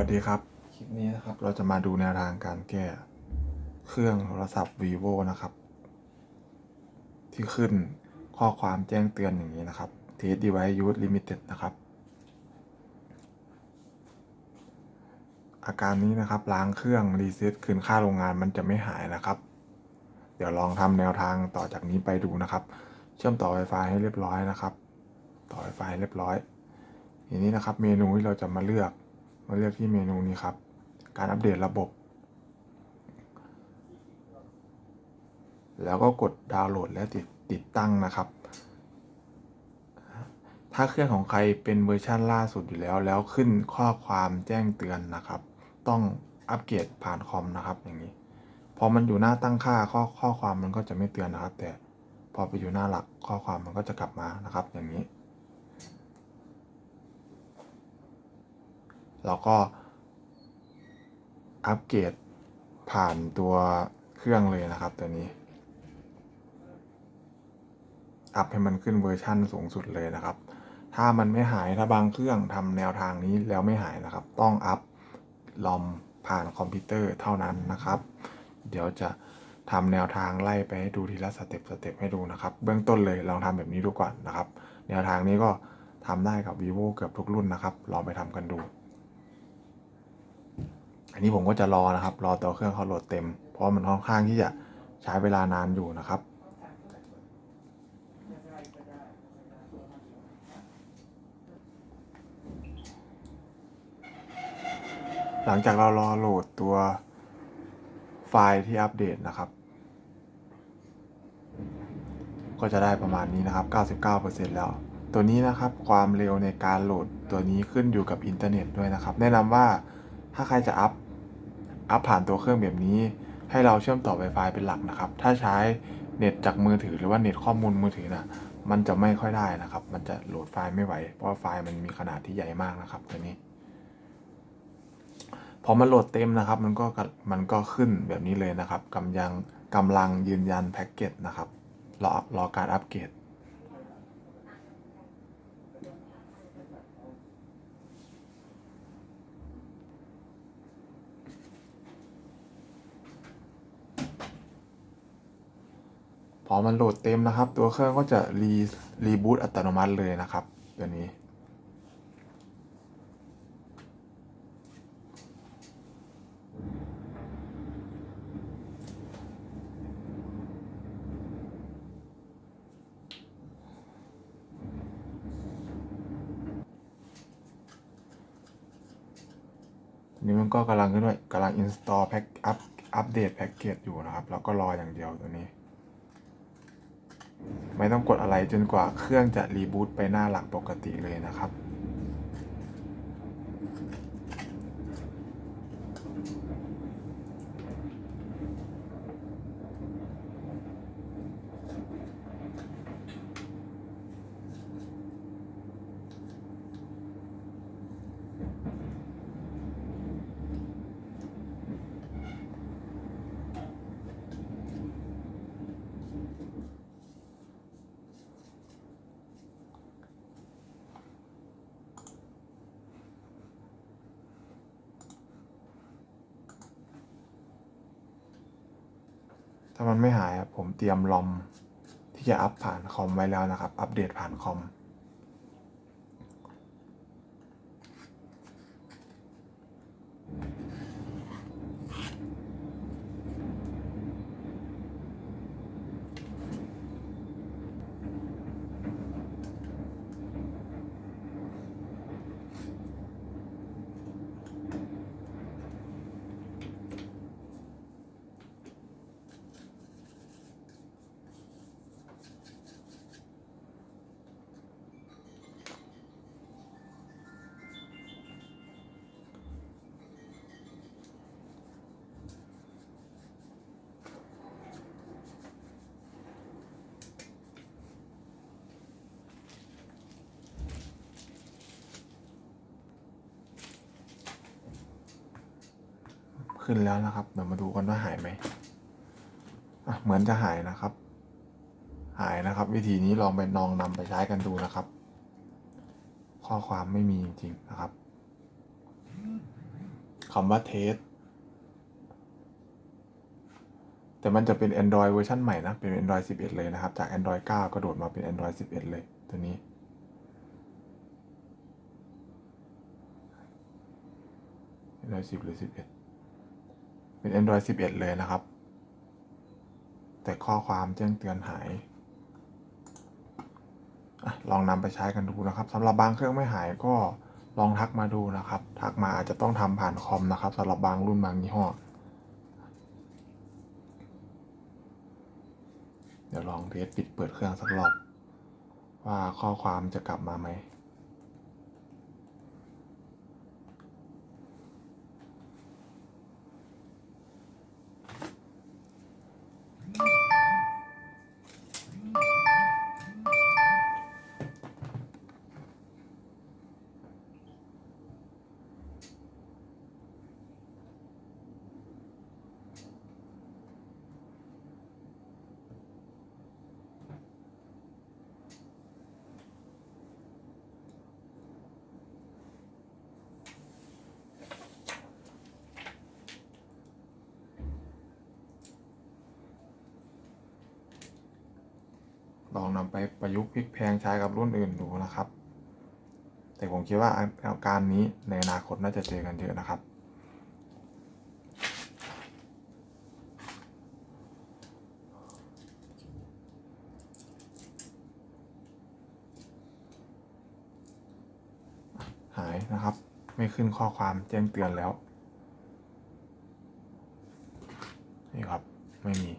วัสดีครับ คลิปนี้นะครับเราจะมาดูแนวทางการแก้ เครื่องโทรศัพท์ vivo นะครับ ที่ขึ้นข้อความแจ้งเตือนอย่างนี้นะครับ test device use limited นะครับ อาการนี้นะครับล้างเครื่องรีเซ็ตคืนค่าโรงงานมันจะไม่หายนะครับ เดี๋ยวลองทำแนวทางต่อจากนี้ไปดูนะครับ เชื่อมต่อ Wi-Fi ให้เรียบร้อยนะครับ ต่อ Wi-Fi ให้เรียบร้อยทีนี้นะครับ เมนูที่เราจะมาเลือก มาเลือกที่เมนูนี้ครับ การอัปเดตระบบ แล้วก็กดดาวน์โหลดและติดติดตั้งนะครับ ถ้าเครื่องของใครเป็นเวอร์ชันล่าสุดอยู่แล้ว แล้วขึ้นข้อความแจ้งเตือนนะครับ ต้องอัปเกรดผ่านคอมนะครับอย่างนี้ พอมันอยู่หน้าตั้งค่าข้อข้อความมันก็จะไม่เตือนนะครับ แต่พอไปอยู่หน้าหลักข้อความมันก็จะกลับมานะครับ อย่างนี้ แล้วก็อัปเกรดผ่านตัวเครื่องเลยนะครับตัวนี้ อัพให้มันขึ้นเวอร์ชั่นสูงสุดเลยนะครับ ถ้ามันไม่หายถ้าบางเครื่องทำแนวทางนี้แล้วไม่หายนะครับ ต้องอัพลอมผ่านคอมพิวเตอร์เท่านั้นนะครับ เดี๋ยวจะทำแนวทางไล่ไปให้ดูทีละสเต็ปสเต็ปให้ดูนะครับ เบื้องต้นเลยลองทำแบบนี้ดูก่อนนะครับ แนวทางนี้ก็ทำได้กับ vivo เกือบทุกรุ่นนะครับ ลองไปทำกันดู อันนี้ผมก็จะรอนะครับ รอตัวเครื่องเขาโหลดเต็ม เพราะมันค่อนข้างที่จะใช้เวลานานอยู่นะครับ หลังจากเรารอโหลดตัวไฟล์ที่อัปเดตนะครับ ก็จะได้ประมาณนี้นะครับ 99%แล้วตัวนี้นะครับความเร็วในการโหลดตัวนี้ขึ้นอยู่กับอินเทอร์เน็ตด้วยนะครับ แนะนำว่าถ้าใครจะอัพ อัพผ่านตัวเครื่องแบบนี้ ให้เราเชื่อมต่อ Wi-Fi เป็นหลักนะครับ ถ้าใช้เน็ตจากมือถือหรือว่าเน็ตข้อมูลมือถือนะมันจะไม่ค่อยได้นะครับ มันจะโหลดไฟล์ไม่ไหว เพราะว่าไฟล์มันมีขนาดที่ใหญ่มากนะครับตัวนี้ พอมันโหลดเต็มนะครับ มันก็มันก็ขึ้นแบบนี้เลยนะครับกำยังกำลังยืนยันแพ็กเกจนะครับรอรอการอัปเกรด พอมันโหลดเต็มนะครับ ตัวเครื่องก็จะรีรีบูตอัตโนมัติเลยนะครับตัวนี้ นี่มันก็กำลังขึ้นด้วยกำลัง install แพ็กอัพอัปเดตแพ็กเกจอยู่นะครับ แล้วก็รออย่างเดียวตัวนี้ ไม่ต้องกดอะไรจนกว่าเครื่องจะรีบูตไปหน้าหลักปกติเลยนะครับ มันไม่หายครับผมเตรียมลอมที่จะอัพผ่านคอมไว้แล้วนะครับ อัปเดตผ่านคอม ขึ้นแล้วนะครับ เดี๋ยวมาดูกันว่าหายไหมเหมือนจะหายนะครับ หายนะครับ วิธีนี้ลองไปลองนำไปใช้กันดูนะครับ ข้อความไม่มีจริงๆนะครับคำว่าเทสแต่มันจะเป็น Android เวอร์ชันใหม่นะ เป็น Android 11 เลยนะครับ จาก Android 9 กระโดดมาเป็น Android 11 เลย ตัวนี้ Android 10 หรือ 11 เป็น Android 11 เลยนะครับ แต่ข้อความแจ้งเตือนหายอลองนำไปใช้กันดูนะครับสำหรับบางเครื่องไม่หายก็ลองทักมาดูนะครับ ทักมาอาจจะต้องทำผ่านคอมนะครับสำหรับบางรุ่นบางยี่ห้อเดี๋ยวลองเทสปิดเปิดเครื่องสักรอบว่าข้อความจะกลับมาไหม ลองนำไปประยุกต์พลิกแพงใช้กับรุ่นอื่นดูนะครับ แต่ผมคิดว่าอาการนี้ในอนาคตน่าจะเจอกันเยอะนะครับ หายนะครับ ไม่ขึ้นข้อความแจ้งเตือนแล้ว นี่ครับ ไม่มี